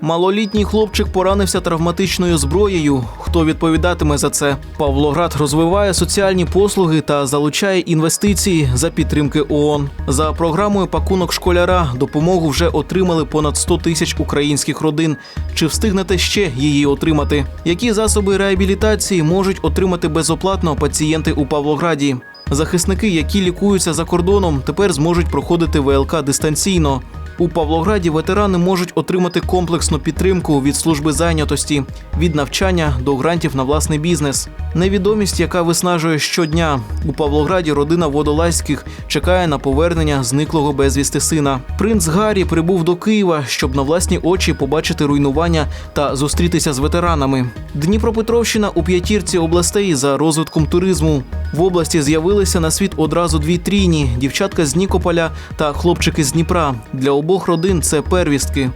Малолітній хлопчик поранився травматичною зброєю. Хто відповідатиме за це? Павлоград розвиває соціальні послуги та залучає інвестиції за підтримки ООН. За програмою пакунок школяра допомогу вже отримали понад 100 тисяч українських родин. Чи встигнете ще її отримати? Які засоби реабілітації можуть отримати безоплатно пацієнти у Павлограді? Захисники, які лікуються за кордоном, тепер зможуть проходити ВЛК дистанційно. У Павлограді ветерани можуть отримати комплексну підтримку від служби зайнятості, від навчання до грантів на власний бізнес. Невідомість, яка виснажує щодня. У Павлограді родина водолазьких чекає на повернення зниклого безвісти сина. Принц Гаррі прибув до Києва, щоб на власні очі побачити руйнування та зустрітися з ветеранами. Дніпропетровщина у п'ятірці областей за розвитком туризму. В області з'явилися на світ одразу дві трійні: дівчатка з Нікополя та хлопчики з Дніпра. Для обох родин це первістки.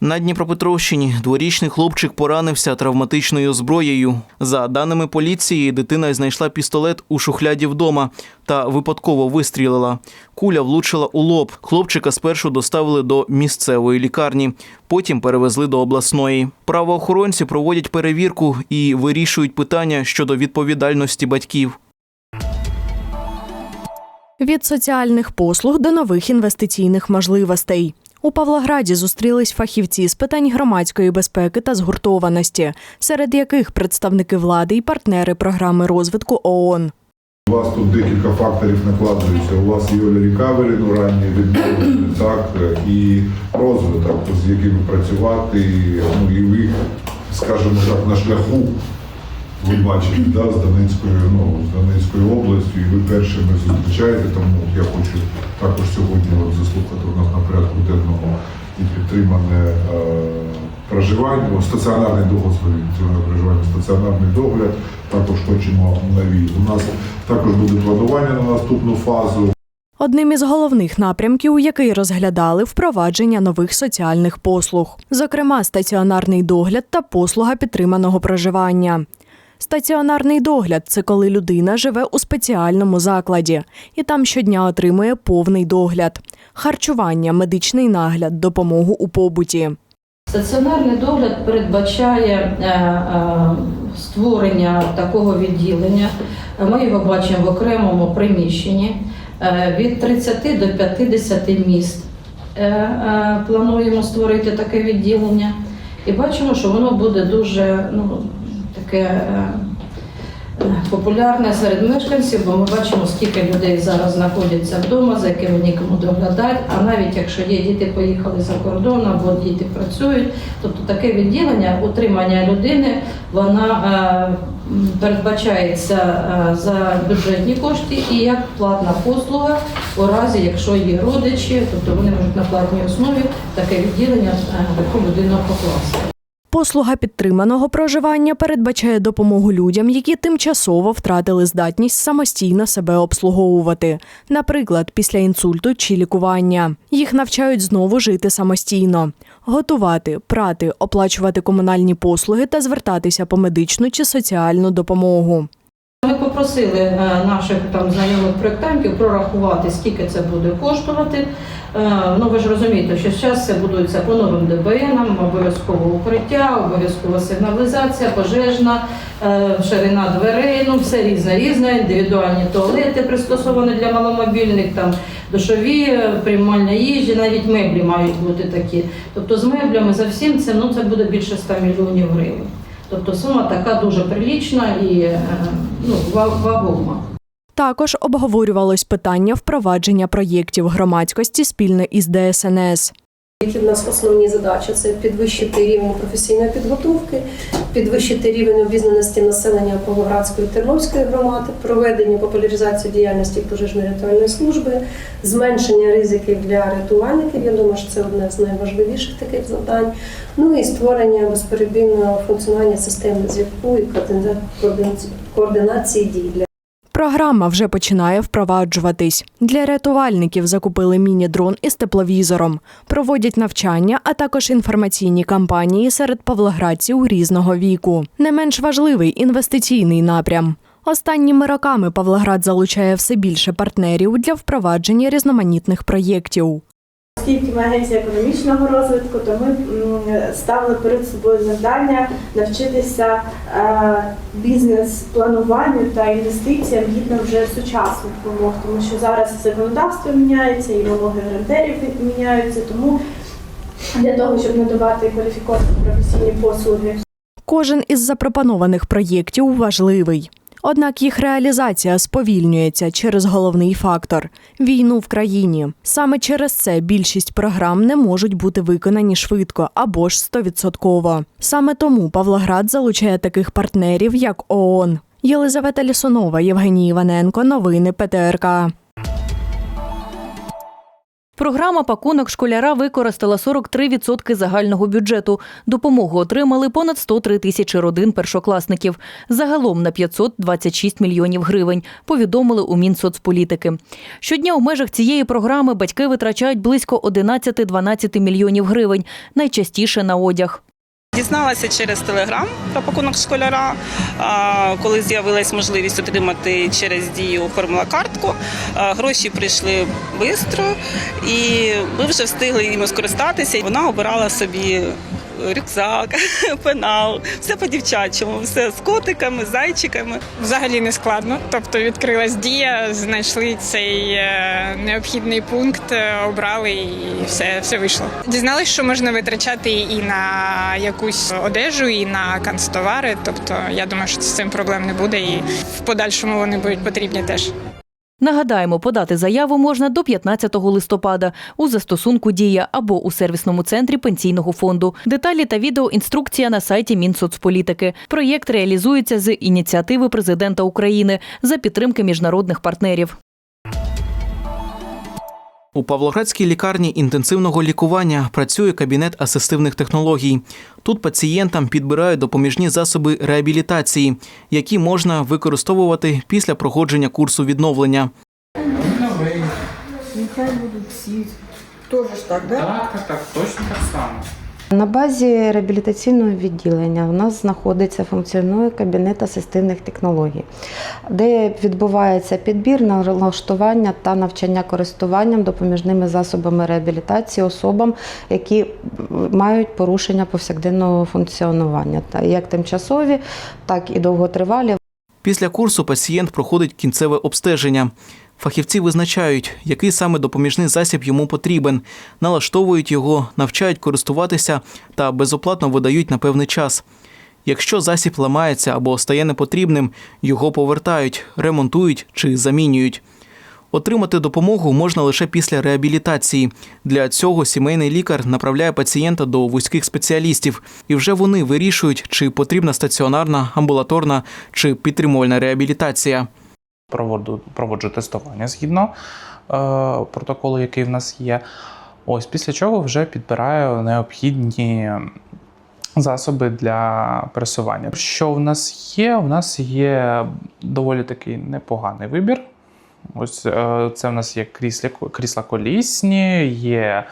На Дніпропетровщині дворічний хлопчик поранився травматичною зброєю. За даними поліції, дитина знайшла пістолет у шухляді вдома та випадково вистрілила. Куля влучила у лоб. Хлопчика спершу доставили до місцевої лікарні, потім перевезли до обласної. Правоохоронці проводять перевірку і вирішують питання щодо відповідальності батьків. Від соціальних послуг до нових інвестиційних можливостей. У Павлограді зустрілись фахівці з питань громадської безпеки та згуртованості, серед яких представники влади і партнери програми розвитку ООН. У вас тут декілька факторів накладуються. У вас є рекавері, ну ранні відновлення, так, і розвиток, з якими працювати, ну і ви, скажімо так, на шляху ви бачите, да, з Донецькою, ну, з Донецькою областю, і ви першими зустрічаєте, тому я хочу також сьогодні от заслухати у нас на порядку денному і підтримане е, проживання, стаціонарний догляд, проживання, стаціонарний догляд. Також хочемо нові. У нас також буде планування на наступну фазу. Одним із головних напрямків, який розглядали впровадження нових соціальних послуг, зокрема стаціонарний догляд та послуга підтриманого проживання. Стаціонарний догляд це коли людина живе у спеціальному закладі і там щодня отримує повний догляд, харчування, медичний нагляд, допомогу у побуті. Стаціонарний догляд передбачає е, е, створення такого відділення. Ми його бачимо в окремому приміщенні Е, від 30 до 50 міст. Плануємо створити таке відділення. І бачимо, що воно буде дуже ну, таке е, е, популярне серед мешканців, бо ми бачимо, скільки людей зараз знаходяться вдома, за якими нікому доглядати. А навіть якщо є діти, поїхали за кордон або діти працюють, тобто таке відділення утримання людини, вона е, передбачається за бюджетні кошти і як платна послуга у разі, якщо є родичі, тобто вони можуть на платній основі таке відділення таку людину покласти. Послуга підтриманого проживання передбачає допомогу людям, які тимчасово втратили здатність самостійно себе обслуговувати, наприклад, після інсульту чи лікування. Їх навчають знову жити самостійно, готувати, прати, оплачувати комунальні послуги та звертатися по медичну чи соціальну допомогу. Ми попросили е, наших там знайомих проєктантів прорахувати, скільки це буде коштувати. Е, Ну ви ж розумієте, що зараз це будується по новим ДБНам, обов'язково укриття, обов'язкова сигналізація, пожежна, е, ширина дверей, ну все різне, різне, індивідуальні туалети пристосовані для маломобільних, там душові, приймальня їжі, навіть меблі мають бути такі. Тобто з меблями за всім це ну це буде більше 100 мільйонів гривень. Тобто сума така дуже прилічна і е, ну, ва- вагома. Також обговорювалось питання впровадження проєктів громадськості спільно із ДСНС. Які в нас основні задачі це підвищити рівень професійної підготовки, підвищити рівень обізнаності населення Павлоградської та Тернопільської громади, проведення популяризації діяльності пожежно-рятувальної служби, зменшення ризиків для рятувальників. Я думаю, що це одне з найважливіших таких завдань. Ну і створення безперебійного функціонування системи зв'язку і координації дій для Програма вже починає впроваджуватись. Для рятувальників закупили міні-дрон із тепловізором, проводять навчання, а також інформаційні кампанії серед павлоградців різного віку. Не менш важливий інвестиційний напрям. Останніми роками Павлоград залучає все більше партнерів для впровадження різноманітних проєктів. Оскільки ми агенція економічного розвитку, то ми ставили перед собою завдання навчитися е, бізнес-плануванню та інвестиціям гідно вже сучасних вимог, тому що зараз законодавство міняється, і вимоги грантерів міняються. Тому для того, щоб надавати кваліфіковані професійні послуги Кожен із запропонованих проєктів важливий. Однак їх реалізація сповільнюється через головний фактор війну в країні. Саме через це більшість програм не можуть бути виконані швидко або ж стовідсотково. Саме тому Павлоград залучає таких партнерів, як ООН. Єлизавета Лісунова, Євгеній Іваненко, новини ПТРК. Програма пакунок школяра використала 43% загального бюджету. Допомогу отримали понад 103 тисячі родин першокласників. Загалом на 526 мільйонів гривень. Повідомили у Мінсоцполітики. Щодня у межах цієї програми батьки витрачають близько 11-12 мільйонів гривень. Найчастіше на одяг. Дізналася через телеграм про пакунок школяра, коли з'явилась можливість отримати через дію оформила картку. Гроші прийшли швидко, і ми вже встигли їм скористатися. Вона обирала собі рюкзак, пенал, все по-дівчачому, все з котиками, зайчиками. Взагалі не складно. Тобто відкрилась дія, знайшли цей е, необхідний пункт, е, обрали і все, все вийшло. Дізналась, що можна витрачати і на якусь одежу, і на канцтовари. Тобто я думаю, що з цим проблем не буде, і в подальшому вони будуть потрібні теж. Нагадаємо, подати заяву можна до 15 листопада у застосунку Дія або у сервісному центрі пенсійного фонду. Деталі та відеоінструкція на сайті Мінсоцполітики. Проєкт реалізується з ініціативи президента України за підтримки міжнародних партнерів. У Павлоградській лікарні інтенсивного лікування працює кабінет асистивних технологій. Тут пацієнтам підбирають допоміжні засоби реабілітації, які можна використовувати після проходження курсу відновлення. Нехай будуть всі. Теж ж так, да? Так, так, так, точно так само. На базі реабілітаційного відділення у нас знаходиться функціонує кабінет асистивних технологій, де відбувається підбір, налаштування та навчання користуванням допоміжними засобами реабілітації особам, які мають порушення повсякденного функціонування, як тимчасові, так і довготривалі. Після курсу пацієнт проходить кінцеве обстеження. Фахівці визначають, який саме допоміжний засіб йому потрібен, налаштовують його, навчають користуватися та безоплатно видають на певний час. Якщо засіб ламається або стає непотрібним, його повертають, ремонтують чи замінюють. Отримати допомогу можна лише після реабілітації. Для цього сімейний лікар направляє пацієнта до вузьких спеціалістів, і вже вони вирішують, чи потрібна стаціонарна, амбулаторна чи підтримувальна реабілітація. Проводжу, проводжу тестування згідно е, протоколу, який в нас є. Ось після чого вже підбираю необхідні засоби для пересування. Що в нас є? У нас є доволі такий непоганий вибір. Ось е, це в нас є крісла, крісла колісні, є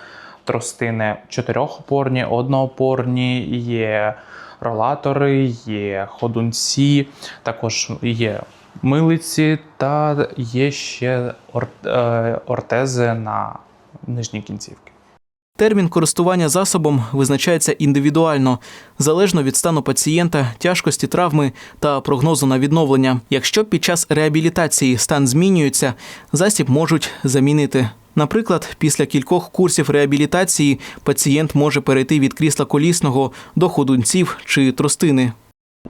тростини чотирьохопорні, одноопорні, є ролатори, є ходунці, також є милиці та є ще е, ортези на нижній кінцівки. Термін користування засобом визначається індивідуально, залежно від стану пацієнта, тяжкості травми та прогнозу на відновлення. Якщо під час реабілітації стан змінюється, засіб можуть замінити. Наприклад, після кількох курсів реабілітації пацієнт може перейти від крісла колісного до ходунців чи тростини.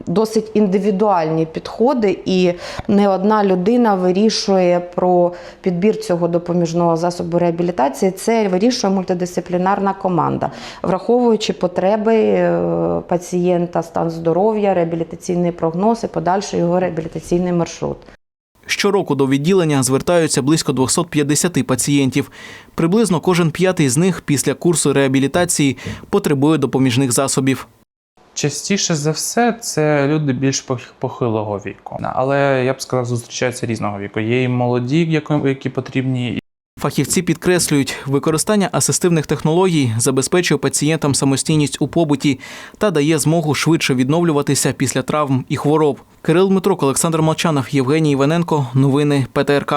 Досить індивідуальні підходи, і не одна людина вирішує про підбір цього допоміжного засобу реабілітації. Це вирішує мультидисциплінарна команда, враховуючи потреби е, пацієнта, стан здоров'я, реабілітаційний прогноз і подальший його реабілітаційний маршрут. Щороку до відділення звертаються близько 250 пацієнтів. Приблизно кожен п'ятий з них після курсу реабілітації потребує допоміжних засобів. Частіше за все, це люди більш пох- похилого віку. Але я б сказав, зустрічаються різного віку. Є і молоді, які потрібні, Фахівці підкреслюють, використання асистивних технологій забезпечує пацієнтам самостійність у побуті та дає змогу швидше відновлюватися після травм і хвороб. Кирил Дмитрук, Олександр Молчанов, Євгеній Іваненко. Новини ПТРК.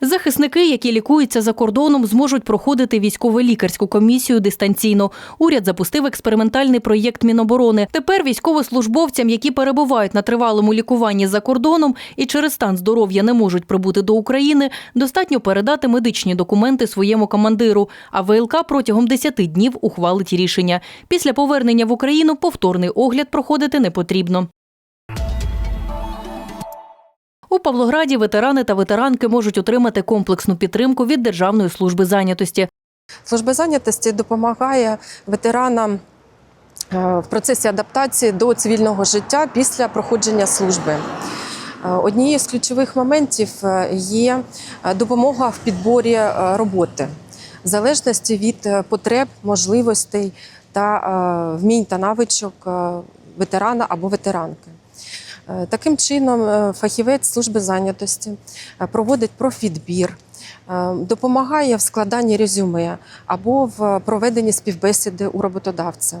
Захисники, які лікуються за кордоном, зможуть проходити військово-лікарську комісію дистанційно. Уряд запустив експериментальний проєкт Міноборони. Тепер військовослужбовцям, які перебувають на тривалому лікуванні за кордоном і через стан здоров'я не можуть прибути до України, достатньо передати медичні документи своєму командиру. А ВЛК протягом 10 днів ухвалить рішення. Після повернення в Україну повторний огляд проходити не потрібно. У Павлограді ветерани та ветеранки можуть отримати комплексну підтримку від Державної служби зайнятості. Служба зайнятості допомагає ветеранам е, в процесі адаптації до цивільного життя після проходження служби. Е, Однією з ключових моментів е, є допомога в підборі роботи, в залежності від потреб, можливостей та вмінь та навичок ветерана або ветеранки. Е, Таким чином, е, фахівець служби зайнятості е, проводить профідбір, допомагає в складанні резюме або в проведенні співбесіди у роботодавця.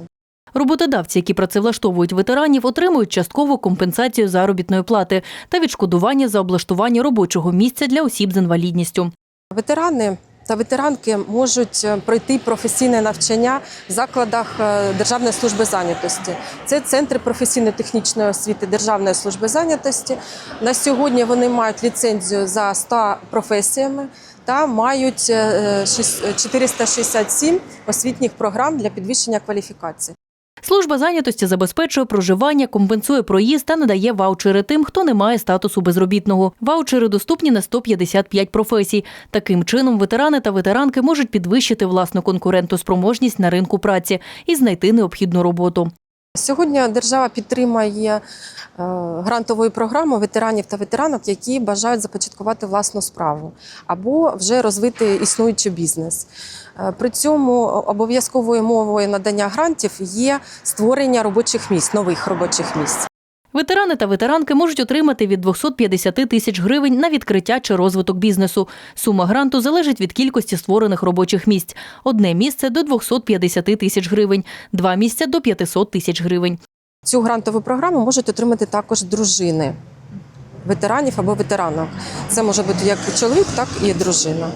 Роботодавці, які працевлаштовують ветеранів, отримують часткову компенсацію заробітної плати та відшкодування за облаштування робочого місця для осіб з інвалідністю. Ветерани та ветеранки можуть е, пройти професійне навчання в закладах е, Державної служби зайнятості. Це центри професійно-технічної освіти Державної служби зайнятості. На сьогодні вони мають ліцензію за 100 професіями та мають е, шість- 467 освітніх програм для підвищення кваліфікації. Служба зайнятості забезпечує проживання, компенсує проїзд та надає ваучери тим, хто не має статусу безробітного. Ваучери доступні на 155 професій. Таким чином, ветерани та ветеранки можуть підвищити власну конкурентоспроможність на ринку праці і знайти необхідну роботу. Сьогодні держава підтримує грантову грантовою програмою ветеранів та ветеранок, які бажають започаткувати власну справу або вже розвити існуючий бізнес. Е, При цьому обов'язковою мовою надання грантів є створення робочих місць, нових робочих місць. Ветерани та ветеранки можуть отримати від 250 тисяч гривень на відкриття чи розвиток бізнесу. Сума гранту залежить від кількості створених робочих місць. Одне місце до 250 тисяч гривень, два місця до 500 тисяч гривень. Цю грантову програму можуть отримати також дружини ветеранів або ветеранок. Це може бути як чоловік, так і дружина.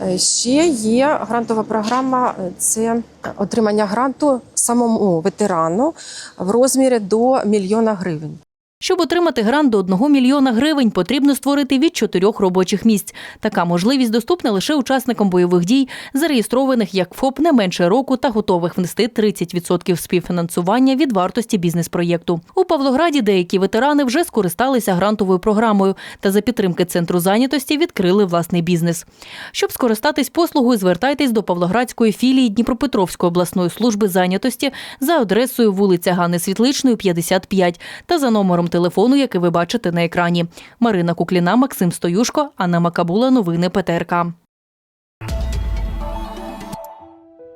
Е, Ще є грантова програма е, це отримання гранту самому ветерану в розмірі до мільйона гривень. Щоб отримати грант до 1 мільйона гривень, потрібно створити від чотирьох робочих місць. Така можливість доступна лише учасникам бойових дій, зареєстрованих як ФОП не менше року та готових внести 30% співфінансування від вартості бізнес-проєкту. У Павлограді деякі ветерани вже скористалися грантовою програмою та за підтримки центру зайнятості відкрили власний бізнес. Щоб скористатись послугою, звертайтесь до Павлоградської філії Дніпропетровської обласної служби зайнятості за адресою вулиця Гани Світличної, 55 та за номером телефону, який ви бачите на екрані. Марина Кукліна, Максим Стоюшко, Анна Макабула. Новини ПТРК.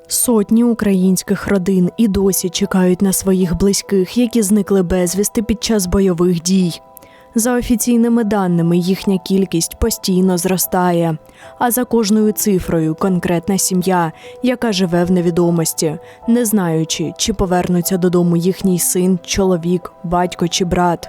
Сотні українських родин і досі чекають на своїх близьких, які зникли безвісти під час бойових дій. За офіційними даними, їхня кількість постійно зростає. А за кожною цифрою конкретна сім'я, яка живе в невідомості, не знаючи, чи повернуться додому їхній син, чоловік, батько чи брат.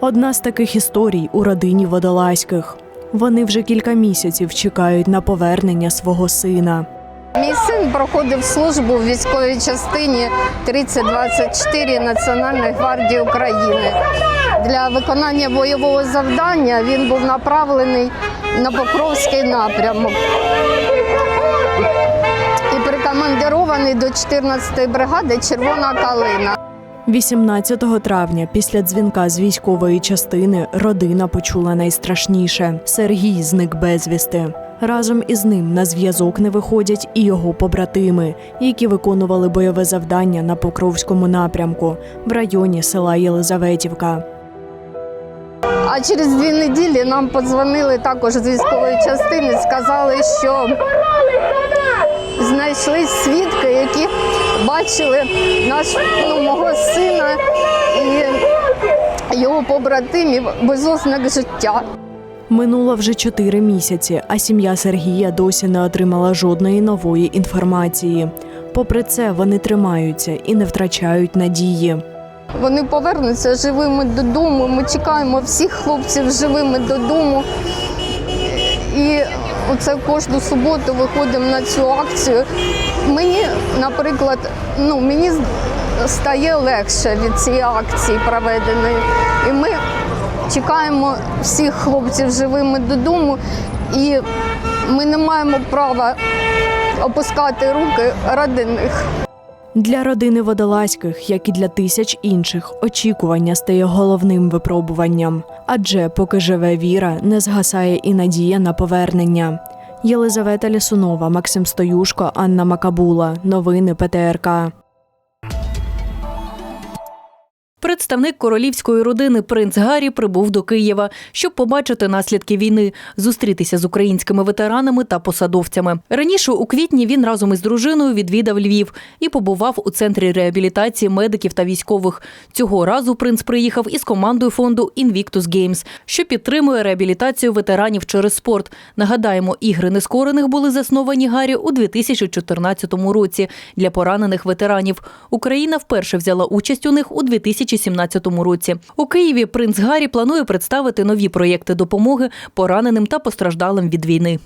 Одна з таких історій у родині водолазьких. Вони вже кілька місяців чекають на повернення свого сина. Мій син проходив службу в військовій частині 3024 Національної гвардії України. Для виконання бойового завдання він був направлений на Покровський напрямок і прикомандирований до 14-ї бригади Червона калина. 18 травня, після дзвінка з військової частини, родина почула найстрашніше: Сергій зник безвісти. Разом із ним на зв'язок не виходять і його побратими, які виконували бойове завдання на Покровському напрямку в районі села Єлизаветівка. А через дві неділі нам подзвонили також з військової частини, сказали, що знайшли свідки, які бачили наш, ну, мого сина і його побратимів без ознак життя. Минуло вже чотири місяці, а сім'я Сергія досі не отримала жодної нової інформації. Попри це, вони тримаються і не втрачають надії. Вони повернуться живими додому. Ми чекаємо всіх хлопців живими додому. І оце кожну суботу виходимо на цю акцію. Мені, наприклад, ну мені стає легше від цієї акції проведеної. І ми чекаємо всіх хлопців живими додому, і ми не маємо права опускати руки ради них. Для родини водолазьких, як і для тисяч інших, очікування стає головним випробуванням. Адже поки живе віра, не згасає і надія на повернення. Єлизавета Лісунова, Максим Стоюшко, Анна Макабула. Новини ПТРК. Представник королівської родини принц Гаррі прибув до Києва, щоб побачити наслідки війни, зустрітися з українськими ветеранами та посадовцями. Раніше у квітні він разом із дружиною відвідав Львів і побував у центрі реабілітації медиків та військових. Цього разу принц приїхав із командою фонду Invictus Games, що підтримує реабілітацію ветеранів через спорт. Нагадаємо, ігри нескорених були засновані Гаррі у 2014 році для поранених ветеранів. Україна вперше взяла участь у них у 2017 році. У Києві принц Гаррі планує представити нові проєкти допомоги пораненим та постраждалим від війни.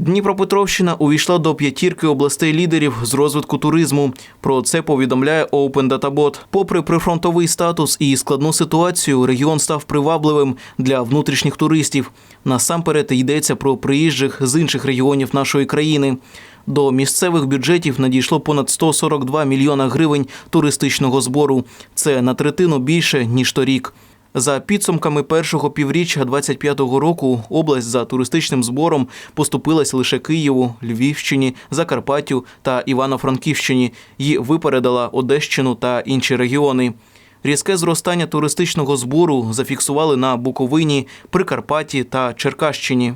Дніпропетровщина увійшла до п'ятірки областей лідерів з розвитку туризму. Про це повідомляє Open Databot. Попри прифронтовий статус і складну ситуацію, регіон став привабливим для внутрішніх туристів. Насамперед йдеться про приїжджих з інших регіонів нашої країни. До місцевих бюджетів надійшло понад 142 мільйона гривень туристичного збору. Це на третину більше ніж торік. За підсумками першого півріччя 25-го року область за туристичним збором поступилась лише Києву, Львівщині, Закарпаттю та Івано-Франківщині і випередила Одещину та інші регіони. Різке зростання туристичного збору зафіксували на Буковині, Прикарпатті та Черкащині.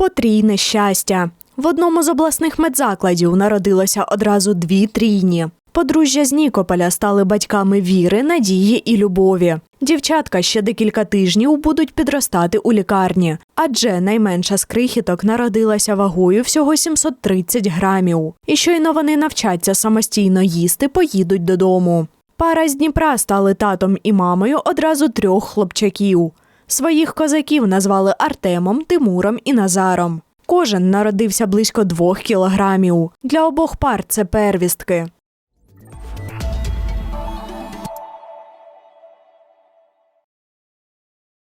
Потрійне щастя. В одному з обласних медзакладів народилося одразу дві трійні. Подружжя з Нікополя стали батьками віри, надії і любові. Дівчатка ще декілька тижнів будуть підростати у лікарні, адже найменша з крихіток народилася вагою всього 730 грамів. І щойно вони навчаться самостійно їсти, поїдуть додому. Пара з Дніпра стали татом і мамою одразу трьох хлопчаків. Своїх козаків назвали Артемом, Тимуром і Назаром. Кожен народився близько двох кілограмів. Для обох пар це первістки.